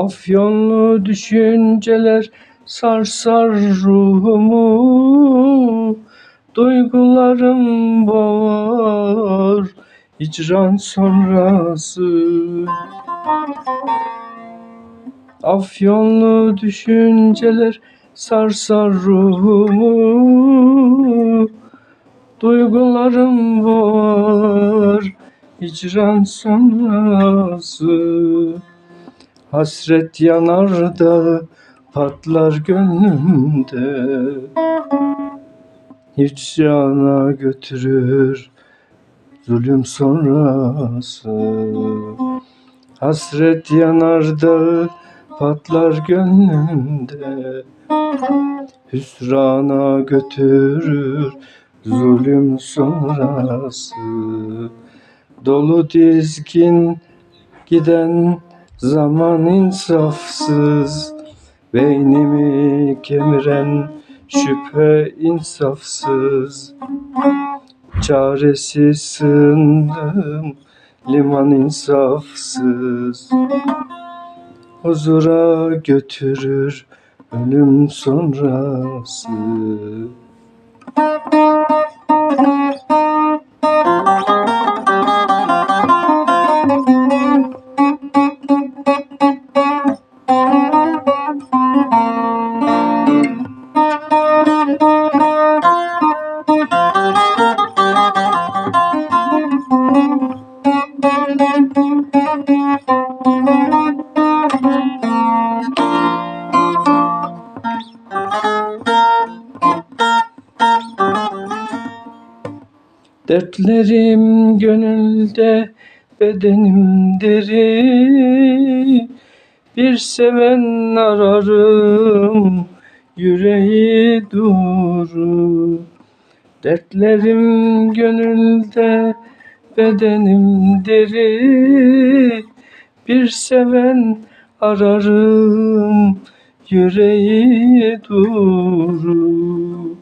Afyonlu düşünceler sarsar ruhumu Duygularım boğar hicran sonrası. Afyonlu düşünceler sarsar ruhumu Duygularım boğar hicran sonrası Hasret yanar da patlar gönlümde. Hiç yana götürür zulüm sonrası. Hasret yanar da patlar gönlümde. Hüsrana götürür zulüm sonrası. Dolu dizgin giden zaman insafsız Beynimi kemiren şüphe insafsız. Çaresiz sığındım liman insafsız. Huzura götürür ölüm sonrası Dertlerim gönülde bedenim deri Bir seven ararım yüreği duru Dertlerim gönülde bedenim deri Bir seven ararım yüreği duru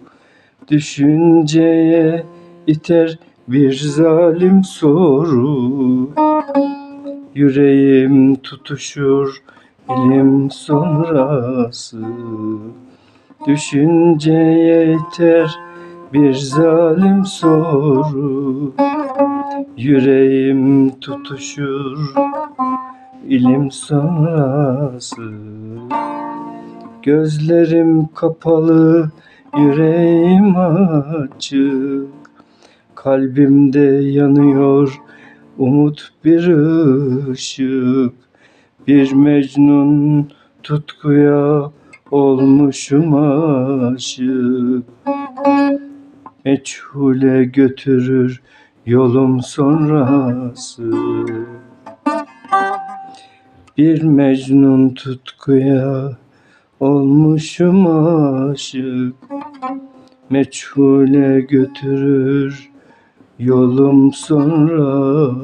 Düşünceye iter bir zalim soru. Yüreğim tutuşur ilim sonrası. Düşünceye iter bir zalim soru. Yüreğim tutuşur ilim sonrası. Gözlerim kapalı yüreğim açık Kalbimde yanıyor umut bir ışık. Bir mecnun tutkuya olmuşum aşık. Meçhule götürür yolum sonrası. Bir mecnun tutkuya olmuşum aşık. Meçhule götürür yolum sonrası